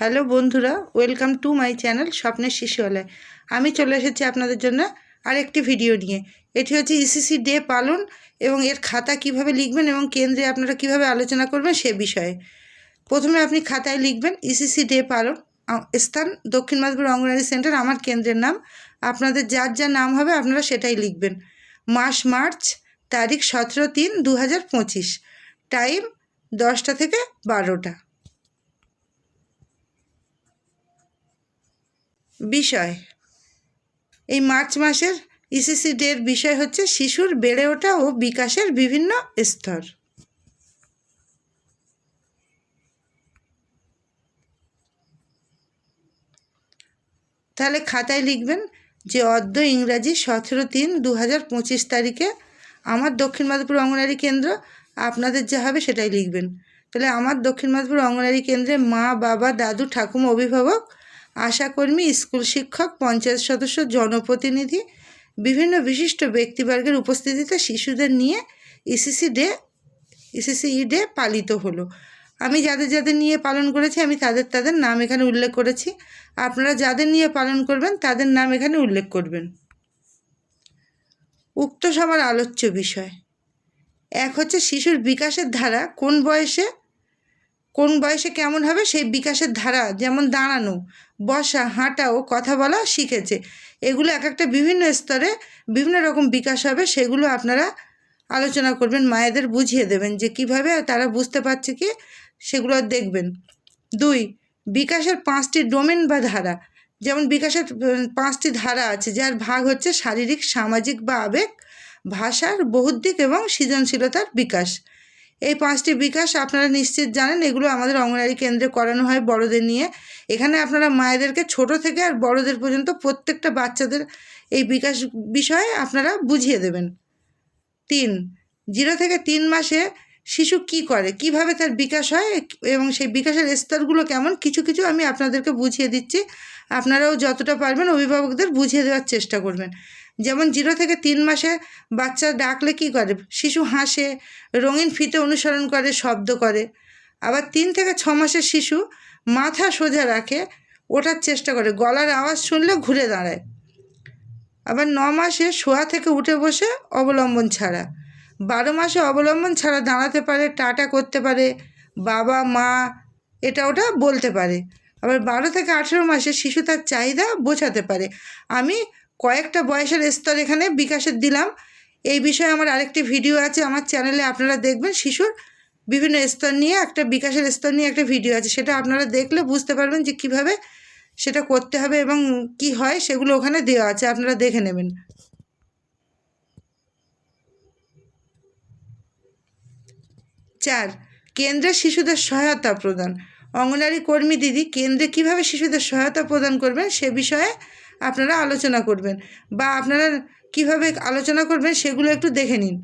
Hello বন্ধুরা, welcome to my channel স্বপ্নের শিশুয়ালয় আমি চলে এসেছি আপনাদের জন্য আরেকটি ভিডিও নিয়ে। এটি হচ্ছে ইসিসি ডে পালন এবং এর খাতা কীভাবে লিখবেন এবং কেন্দ্রে আপনারা কীভাবে আলোচনা করবেন সে বিষয়ে। প্রথমে আপনি খাতায় লিখবেন ইসিসি ডে পালন স্থান, দক্ষিণ মাধপুর অঙ্গনারী সেন্টার, আমার কেন্দ্রের নাম। আপনাদের যার যার নাম হবে আপনারা সেটাই লিখবেন। মাস, মার্চ, তারিখ, সতেরো, তিন দু টাইম, দশটা থেকে বারোটা। বিষয়। এই মার্চ মাসের ইসিসি ডের বিষয় হচ্ছে শিশুর বেড়ে ওঠা ও বিকাশের বিভিন্ন স্তর। তাহলে খাতায় লিখবেন যে অদ্য ইংরাজি সতেরো তিন দু হাজার পঁচিশ তারিখে আমার দক্ষিণ মাধবপুর অঙ্গনারী কেন্দ্র আপনাদের যা হবে সেটাই লিখবেন। তাহলে আমার দক্ষিণ মাধবপুর অঙ্গনারী কেন্দ্রে মা, বাবা, দাদু, ঠাকুমা, অভিভাবক আশাকর্মী, স্কুল শিক্ষক, পঞ্চায়েত সদস্য, জনপ্রতিনিধি, বিভিন্ন বিশিষ্ট ব্যক্তিবর্গের উপস্থিতিতে শিশুদের নিয়ে ECC day ECC E day পালিত হলো। আমি যাদের যাদের নিয়ে পালন করেছি, আমি তাদের তাদের নাম এখানে উল্লেখ করেছি। আপনারা যাদের নিয়ে পালন করবেন, তাদের নাম এখানে উল্লেখ করবেন। উক্ত সবার আলোচ্য বিষয়। এক হচ্ছে শিশুর বিকাশের ধারা, কোন বয়সে কোন বয়সে কেমন হবে সেই বিকাশের ধারা, যেমন দাঁড়ানো। বসা, হাঁটা ও কথা বলা শিখেছে। এগুলো এক একটা বিভিন্ন স্তরে বিভিন্ন রকম বিকাশ হবে, সেগুলো আপনারা আলোচনা করবেন, মায়েদের বুঝিয়ে দেবেন যে কীভাবে তারা বুঝতে পারছে কি, সেগুলো দেখবেন। দুই, বিকাশের পাঁচটি ডোমেন বা ধারা। যেমন বিকাশের পাঁচটি ধারা আছে, যার ভাগ হচ্ছে শারীরিক, সামাজিক বা আবেগ, ভাষার, বৌদ্ধিক এবং সৃজনশীলতার বিকাশ। এই পাঁচটি বিকাশ আপনারা নিশ্চিত জানেন এগুলো আমাদের অঙ্গনারী কেন্দ্রে করানো হয় বড়দের নিয়ে। এখানে আপনারা মায়েদেরকে ছোট থেকে আর বড়দের পর্যন্ত প্রত্যেকটা বাচ্চাদের এই বিকাশ বিষয়ে আপনারা বুঝিয়ে দেবেন। তিন, জিরো থেকে তিন মাসে শিশু কি করে? কীভাবে তার বিকাশ হয়? এবং সেই বিকাশের স্তরগুলো কেমন? কিছু কিছু আমি আপনাদেরকে বুঝিয়ে দিচ্ছি। আপনারাও যতটা পারবেন অভিভাবকদের বুঝিয়ে দেওয়ার চেষ্টা করবেন। যেমন জিরো থেকে তিন মাসে বাচ্চা ডাকলে কি করে? শিশু হাসে, রঙিন ফিতে অনুসরণ করে, শব্দ করে। আবার তিন থেকে ছ মাসের শিশু মাথা সোজা রাখে, ওঠার চেষ্টা করে, গলার আওয়াজ শুনলে ঘুরে দাঁড়ায়। আবার ন মাসে শোয়া থেকে উঠে বসে অবলম্বন ছাড়া। বারো মাসে অবলম্বন ছাড়া দাঁড়াতে পারে, টাটা করতে পারে, বাবা, মা, এটা ওটা বলতে পারে। আবার বারো থেকে আঠেরো মাসে শিশু তার চাহিদা বোঝাতে পারে। আমি কয়েকটা বয়সের স্তর এখানে বিকাশের দিলাম। এই বিষয়ে আমার আরেকটি ভিডিও আছে, আমার চ্যানেলে আপনারা দেখবেন শিশুর বিভিন্ন স্তর নিয়ে, একটা বিকাশের স্তর নিয়ে একটা ভিডিও আছে। সেটা আপনারা দেখলে বুঝতে পারবেন যে কীভাবে সেটা করতে হবে এবং কি হয়, সেগুলো ওখানে দেওয়া আছে, আপনারা দেখে নেবেন। চার, কেন্দ্রে শিশুদের সহায়তা প্রদান। অঙ্গনারী কর্মী দিদি কেন্দ্রে কীভাবে শিশুদের সহায়তা প্রদান করবেন সে বিষয়ে আপনারা আলোচনা করবেন বা আপনারা কীভাবে আলোচনা করবেন সেগুলো একটু দেখে নিন।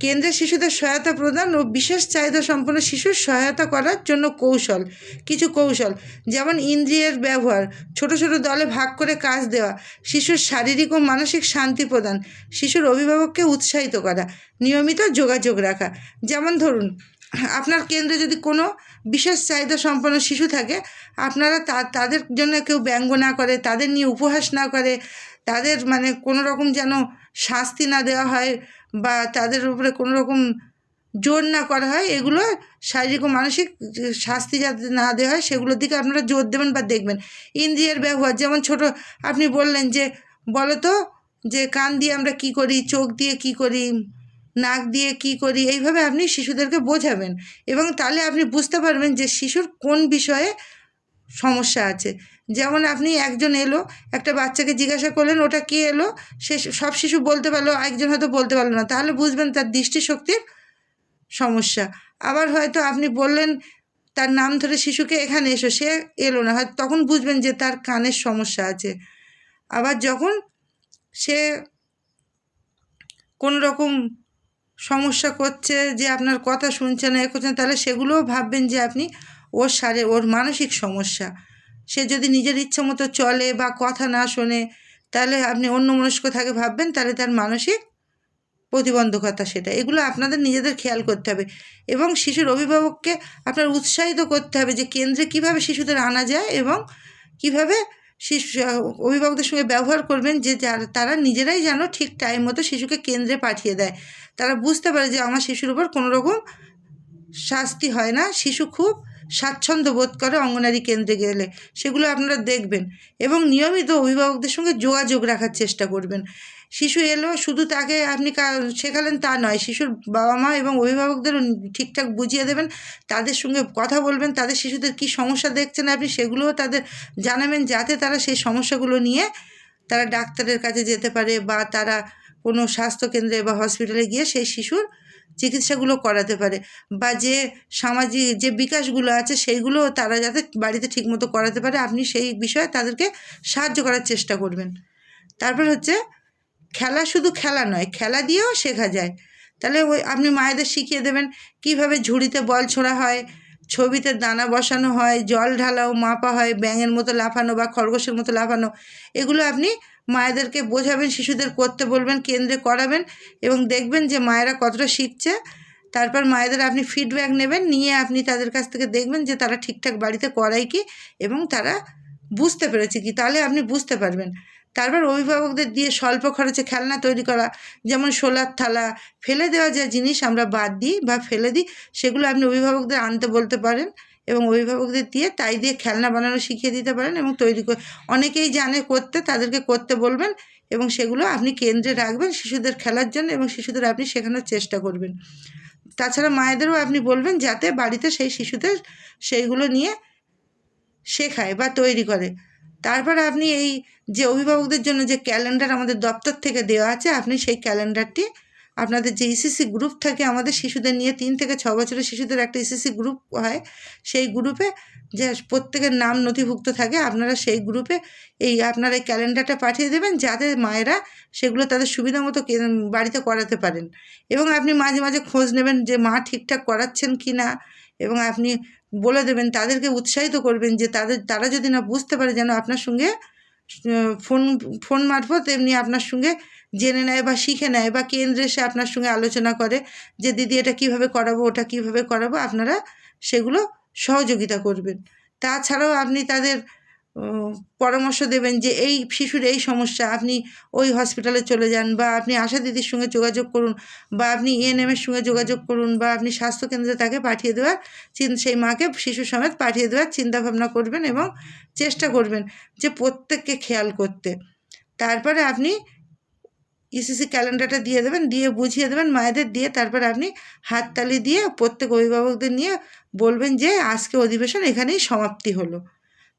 কেন্দ্রে শিশুদের সহায়তা প্রদান ও বিশেষ চাহিদা সম্পন্ন শিশুর সহায়তা করার জন্য কৌশল, কিছু কৌশল, যেমন ইন্দ্রিয়ের ব্যবহার, ছোট ছোট দলে ভাগ করে কাজ দেওয়া, শিশুর শারীরিক ও মানসিক শান্তি প্রদান, শিশুর অভিভাবককে উৎসাহিত করা, নিয়মিত যোগাযোগ রাখা, যেমন ধরুন আপনার কেন্দ্রে যদি কোনো বিশেষ চাহিদা সম্পন্ন শিশু থাকে, আপনারা তাদের জন্য কেউ ব্যঙ্গ না করে, তাদের নিয়ে উপহাস না করে, তাদের মানে কোনো রকম যেন শাস্তি না দেওয়া হয় বা তাদের উপরে কোনো রকম জোর না করা হয়, এগুলো শারীরিক ও মানসিক শাস্তি যাতে না দেওয়া হয়, সেগুলোর দিকে আপনারা জোর দেবেন বা দেখবেন। ইন্দ্রিয়ের ব্যবহার, যেমন ছোট আপনি বললেন যে বলো তো যে কান দিয়ে আমরা কি করি, চোখ দিয়ে কি করি নাক দিয়ে কি করি, এইভাবে আপনি শিশুদেরকে বোঝাবেন এবং তাহলে আপনি বুঝতে পারবেন যে শিশুর কোন বিষয়ে সমস্যা আছে। যেমন আপনি একজন এলো, একটা বাচ্চাকে জিজ্ঞাসা করলেন, ওটা কে এলো? সে সব শিশু বলতে পারল একজন হয়তো বলতে পারল না। তাহলে বুঝবেন তার দৃষ্টিশক্তির সমস্যা। আবার হয়তো আপনি বললেন, তার নাম ধরে শিশুকে এখানে এসো, সে এলো না। হয়তো তখন বুঝবেন যে তার কানের সমস্যা আছে। আবার যখন সে কোনো রকম সমস্যা করছে, যে আপনার কথা শুনছে না, এ করছে না, তাহলে সেগুলোও ভাববেন যে আপনি ওর সারে, ওর মানসিক সমস্যা। সে যদি নিজের ইচ্ছা মতো চলে বা কথা না শোনে, তাহলে আপনি অন্য মনস্ক থাকে ভাববেন, তাহলে তার মানসিক প্রতিবন্ধকতা সেটা। এগুলো আপনাদের নিজেদের খেয়াল করতে হবে। এবং শিশুর অভিভাবককে আপনার উৎসাহিত করতে হবে যে কেন্দ্রে কীভাবে শিশুদের আনা যায় এবং কীভাবে শিশু অভিভাবকদের সঙ্গে ব্যবহার করবেন যে যার, তারা নিজেরাই যেন ঠিক টাইম মতো শিশুকে কেন্দ্রে পাঠিয়ে দেয়। তারা বুঝতে পারে যে আমার শিশুর উপর কোনো রকম শাস্তি হয় না। শিশু খুব স্বাচ্ছন্দ্য বোধ করে অঙ্গনারী কেন্দ্রে গেলে। সেগুলো আপনারা দেখবেন এবং নিয়মিত অভিভাবকদের সঙ্গে যোগাযোগ রাখার চেষ্টা করবেন। শিশু এলো, শুধু তাকে আপনি শেখালেন তা নয়, শিশুর বাবা মা এবং অভিভাবকদেরও ঠিকঠাক বুঝিয়ে দেবেন, তাদের সঙ্গে কথা বলবেন, তাদের শিশুদের কী সমস্যা দেখছেন আপনি সেগুলোও তাদের জানাবেন, যাতে তারা সেই সমস্যাগুলো নিয়ে তারা ডাক্তারের কাছে যেতে পারে বা তারা কোনো স্বাস্থ্যকেন্দ্রে বা হসপিটালে গিয়ে সেই শিশুর চিকিৎসাগুলো করাতে পারে বা যে সামাজিক, যে বিকাশগুলো আছে সেইগুলো তারা যাতে বাড়িতে ঠিকমতো করাতে পারে, আপনি সেই বিষয়ে তাদেরকে সাহায্য করার চেষ্টা করবেন। তারপর হচ্ছে খেলা শুধু খেলা নয়, খেলা দিয়েও শেখা যায়। তাহলে ওই আপনি মায়েদের শিখিয়ে দেবেন কীভাবে ঝুড়িতে বল ছোড়া হয়, ছবিতে দানা বসানো হয়, জল ঢালাও, মাপা হয়, ব্যাঙের মতো লাফানো বা খরগোশের মতো লাফানো, এগুলো আপনি মায়েদেরকে বোঝাবেন, শিশুদের করতে বলবেন, কেন্দ্রে করাবেন এবং দেখবেন যে মায়েরা কতটা শিখছে। তারপর মায়েদের আপনি ফিডব্যাক নেবেন, নিয়ে আপনি তাদের কাছ থেকে দেখবেন যে তারা ঠিকঠাক বাড়িতে করায় কি এবং তারা বুঝতে পেরেছে কি, তাহলে আপনি বুঝতে পারবেন। তারপর অভিভাবকদের দিয়ে স্বল্প খরচে খেলনা তৈরি করা, যেমন সোলার থালা, ফেলে দেওয়া যা জিনিস আমরা বাদ দিই বা ফেলে দিই, সেগুলো আপনি অভিভাবকদের আনতে বলতে পারেন এবং অভিভাবকদের দিয়ে তাই দিয়ে খেলনা বানানো শিখিয়ে দিতে পারেন এবং তৈরি করে অনেকেই জানে করতে, তাদেরকে করতে বলবেন এবং সেগুলো আপনি কেন্দ্রে রাখবেন শিশুদের খেলার জন্য এবং শিশুদের আপনি শেখানোর চেষ্টা করবেন। তাছাড়া মায়েদেরও আপনি বলবেন যাতে বাড়িতে সেই শিশুদের সেইগুলো নিয়ে শেখায় বা তৈরি করে। তারপর আপনি এই যে অভিভাবকদের জন্য যে ক্যালেন্ডার আমাদের দপ্তর থেকে দেওয়া আছে, আপনি সেই ক্যালেন্ডারটি আপনাদের যে ইসিসি গ্রুপ থাকে আমাদের শিশুদের নিয়ে তিন থেকে ছ বছরের শিশুদের একটা ইসিসি গ্রুপ হয়, সেই গ্রুপে যে প্রত্যেকের নাম নথিভুক্ত থাকে, আপনারা সেই গ্রুপে এই আপনারা এই ক্যালেন্ডারটা পাঠিয়ে দেবেন যাতে মায়েরা সেগুলো তাদের সুবিধা মতো বাড়িতে করাতে পারেন। এবং আপনি মাঝে মাঝে খোঁজ নেবেন যে মা ঠিকঠাক করাচ্ছেন কি না এবং আপনি বলে দেবেন, তাদেরকে উৎসাহিত করবেন যে তাদের, তারা যদি না বুঝতে পারে যেন আপনার সঙ্গে ফোন ফোন মারফত এমনি আপনার সঙ্গে জেনে নেয় বা শিখে নেয় বা কেন্দ্রে এসে আপনার সঙ্গে আলোচনা করে যে দিদি এটা কীভাবে করাবো, ওটা কীভাবে করাবো, আপনারা সেগুলো সহযোগিতা করবেন। তাছাড়াও আপনি তাদের পরামর্শ দেবেন যে এই শিশুর এই সমস্যা, আপনি ওই হসপিটালে চলে যান বা আপনি আশা দিদির সঙ্গে যোগাযোগ করুন বা আপনি এএনএমের সঙ্গে যোগাযোগ করুন বা আপনি স্বাস্থ্যকেন্দ্রে তাকে পাঠিয়ে দেওয়ার সেই মাকে শিশু সমেত পাঠিয়ে দেওয়ার চিন্তাভাবনা করবেন এবং চেষ্টা করবেন যে প্রত্যেককে খেয়াল করতে। তারপরে আপনি ইসিসি ক্যালেন্ডারটা দিয়ে দেবেন, দিয়ে বুঝিয়ে দেবেন, মায়েদের দিয়ে তারপর আপনি হাততালি দিয়ে প্রত্যেক অভিভাবকদের নিয়ে বলবেন যে আজকে অধিবেশন এখানেই সমাপ্তি হলো।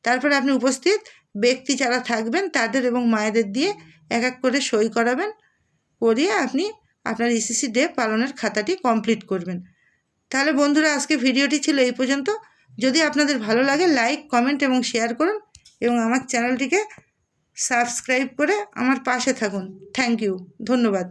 তারপরে আপনি উপস্থিত, ব্যক্তি যারা থাকবেন তাদের এবং মায়েদের দিয়ে এক এক করে সই করাবেন, করিয়ে আপনি আপনার ইসিসি ডে পালনের খাতাটি কমপ্লিট করবেন। তাহলে বন্ধুরা, আজকে ভিডিওটি ছিল এই পর্যন্ত। যদি আপনাদের ভালো লাগে লাইক কমেন্ট এবং শেয়ার করুন এবং আমার চ্যানেলটিকে সাবস্ক্রাইব করে আমার পাশে থাকুন। থ্যাংক ইউ ধন্যবাদ।